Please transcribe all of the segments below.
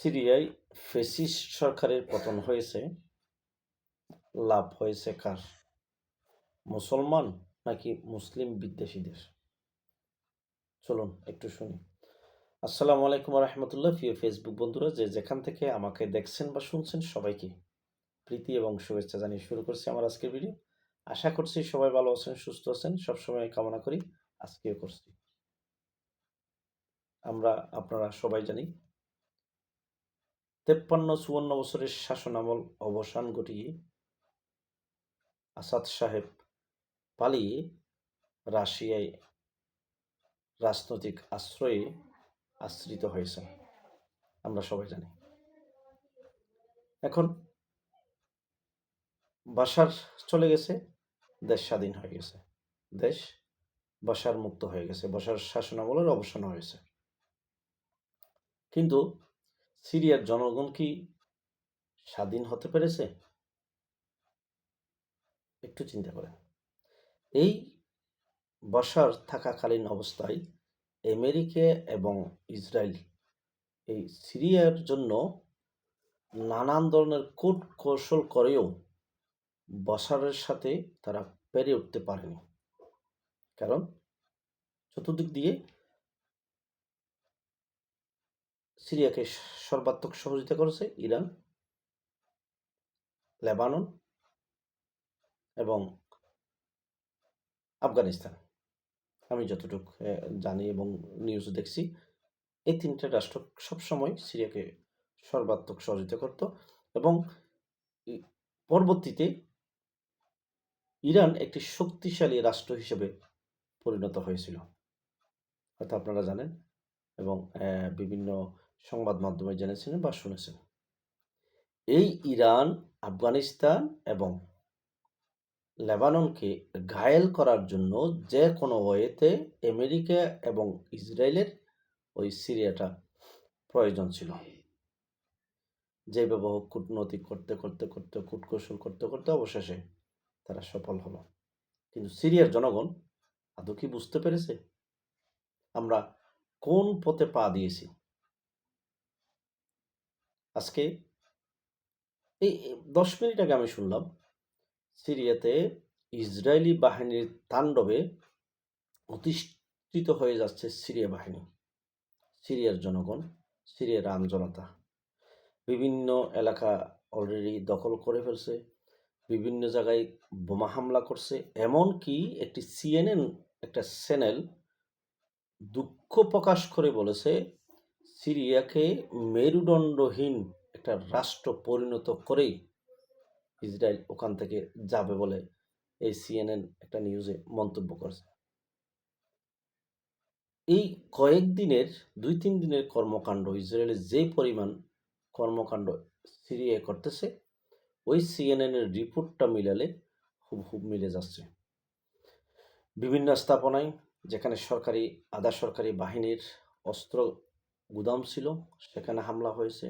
সিরিয়ায় ফেসিস্ট সরকারের পতন হয়েছে। লাভ হয়েছে কার? মুসলমান নাকি মুসলিম বিদ্বেষীদের? চলুন, একটু শুনি। আসসালামু আলাইকুম রহমতুল্লাহ প্রিয় ফেসবুক বন্ধুরা, যে যেখান থেকে আমাকে দেখছেন বা শুনছেন সবাইকে প্রীতি এবং শুভেচ্ছা জানিয়ে শুরু করছি আমার আজকের ভিডিও। আশা করছি সবাই ভালো আছেন, সুস্থ আছেন, সবসময় কামনা করি আজকেও করছি। আমরা, আপনারা সবাই জানি তেপ্পান্ন, চুয়ান্ন বছরের শাসনামল অবসান ঘটিয়ে আসাদ সাহেব পালিয়ে রাশিয়ায় রাজনৈতিক আশ্রয়ে আশ্রিত হয়েছেন। আমরা সবাই জানি। এখন বাসার চলে গেছে, দেশ স্বাধীন হয়ে গেছে। দেশ বাসার মুক্ত হয়ে গেছে, বাসার শাসনামলের অবসান হয়েছে। কিন্তু সিরিয়ার জনগণ কি স্বাধীন হতে পেরেছে? একটু চিন্তা করেন। এই বসার থাকাকালীন অবস্থায় আমেরিকা এবং ইসরায়েল এই সিরিয়ার জন্য নানান ধরনের কূট কৌশল করেও বসারের সাথে তারা পেরে উঠতে পারেনি। কারণ চতুর্দিক দিয়ে সিরিয়াকে সর্বাত্মক সহযোগিতা করেছে ইরান, লেবানন এবং আফগানিস্তান। আমি যতটুকু জানি এবং নিউজ দেখছি, এই তিনটে রাষ্ট্র সবসময় সিরিয়াকে সর্বাত্মক সহযোগিতা করত এবং পরবর্তীতে ইরান একটি শক্তিশালী রাষ্ট্র হিসেবে পরিণত হয়েছিল। হয়তো আপনারা জানেন এবং বিভিন্ন সংবাদ মাধ্যমে জেনেছেন বা শুনেছেন এই ইরান, আফগানিস্তান এবং লেবাননকে ঘায়েল করার জন্য যে কোনো ওয়েতে আমেরিকা এবং ইসরায়েলের ওই সিরিয়াটা প্রয়োজন ছিল। যেভাবে হোক কূটনৈতি করতে করতে করতে, কূটকৌশল করতে করতে অবশেষে তারা সফল হলো। কিন্তু সিরিয়ার জনগণ আদৌ কি বুঝতে পেরেছে? আমরা কোন পথে পা দিয়েছি? আজকে এই দশ মিনিট আগে আমি শুনলাম সিরিয়াতে ইসরায়েলি বাহিনীর তাণ্ডবে অতিষ্ঠিত হয়ে যাচ্ছে সিরিয়া বাহিনী, সিরিয়ার জনগণ, সিরিয়ার আমজনতা বিভিন্ন এলাকা অলরেডি দখল করে ফেলছে, বিভিন্ন জায়গায় বোমা হামলা করছে, এমনকি একটি সিএনএন একটা চ্যানেল দুঃখ প্রকাশ করে বলেছে সিরিয়াকে মেরুদণ্ডহীন একটা রাষ্ট্র পরিণত করেই ইসরায়েল ওখান থেকে যাবে বলে এই সিএনএন একটা নিউজে মন্তব্য করেছে। এই কয়েকদিনের, দুই তিন দিনের কর্মকাণ্ড, ইসরায়েলের যে পরিমাণ কর্মকাণ্ড সিরিয়ায় করতেছে, ওই সিএনএন এর রিপোর্টটা মিলালে হুবহুব মিলে যাচ্ছে। বিভিন্ন স্থাপনায় যেখানে সরকারি, আধা সরকারি বাহিনীর অস্ত্র গুদাম ছিল, সেখানে হামলা হয়েছে।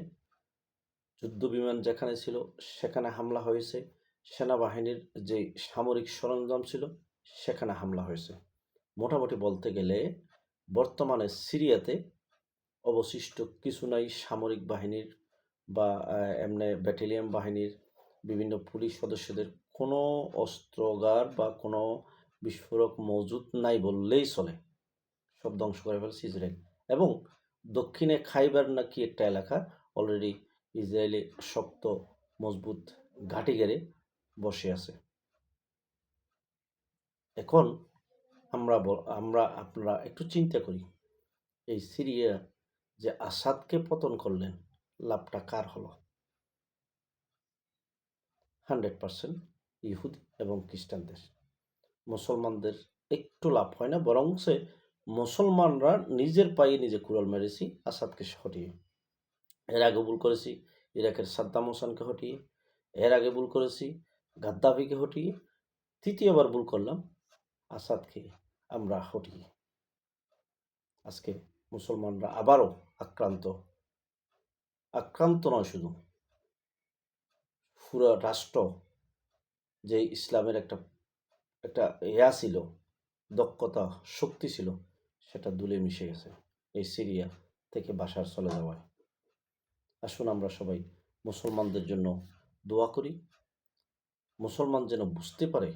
যুদ্ধ বিমান যেখানে ছিল, সেখানে হামলা হয়েছে। সেনাবাহিনীর যে সামরিক সরঞ্জাম ছিল, সেখানে হামলা হয়েছে। মোটামুটি বলতে গেলে, বর্তমানে সিরিয়াতে অবশিষ্ট কিছু নাই সামরিক বাহিনীর বা এমনি ব্যাটালিয়ন বাহিনীর বিভিন্ন পুলিশ সদস্যদের। কোনো অস্ত্রগার বা কোনো বিস্ফোরক মজুদ নাই বললেই চলে। সব ধ্বংস করে ফেলছে ইসরায়েল। এবং দক্ষিণে খাইবার নাকি একটা এলাকা অলরেডি ইসরায়েলি শক্ত, মজবুত ঘাঁটি গেড়ে বসে আছে। এখন আমরা আমরা আপনারা একটু চিন্তা করি, এই সিরিয়া যে আসাদকে পতন করলেন, লাভটা কার হলো? হান্ড্রেড পার্সেন্ট ইহুদি এবং খ্রিস্টানদের। মুসলমানদের একটু লাভ হয় না, বরং সে মুসলমানরা নিজের পায়ে নিজে কুড়াল মেরেছি, আসাদকে হটিয়ে। এর আগে ভুল করেছি, ইরাকের সাদ্দাম হোসেনকে হটিয়ে। এর আগে ভুল করেছি, গাদ্দাফিকে হটিয়ে। তৃতীয়বার ভুল করলাম, আসাদকে আমরা হটিয়ে। আজকে মুসলমানরা আবারও আক্রান্ত। আক্রান্ত নয় শুধু, পুরো রাষ্ট্র যে ইসলামের একটা একটা ইয়া ছিল, দক্ষতা, শক্তি ছিল সেটা দুলে মিশে গেছে। এই সিরিয়া থেকে বাসার চলে যাওয়ায়। আসুন আমরা সবাই মুসলমানদের জন্য দোয়া করি। মুসলমান যেন বুঝতে পারে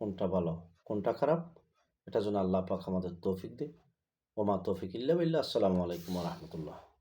কোনটা ভালো, কোনটা খারাপ, এটা যেন আল্লাহ পাক আমাদের তৌফিক দে। ওমা তৌফিক ইল্লা আসসালামু আলাইকুম রহমতুল্লাহ।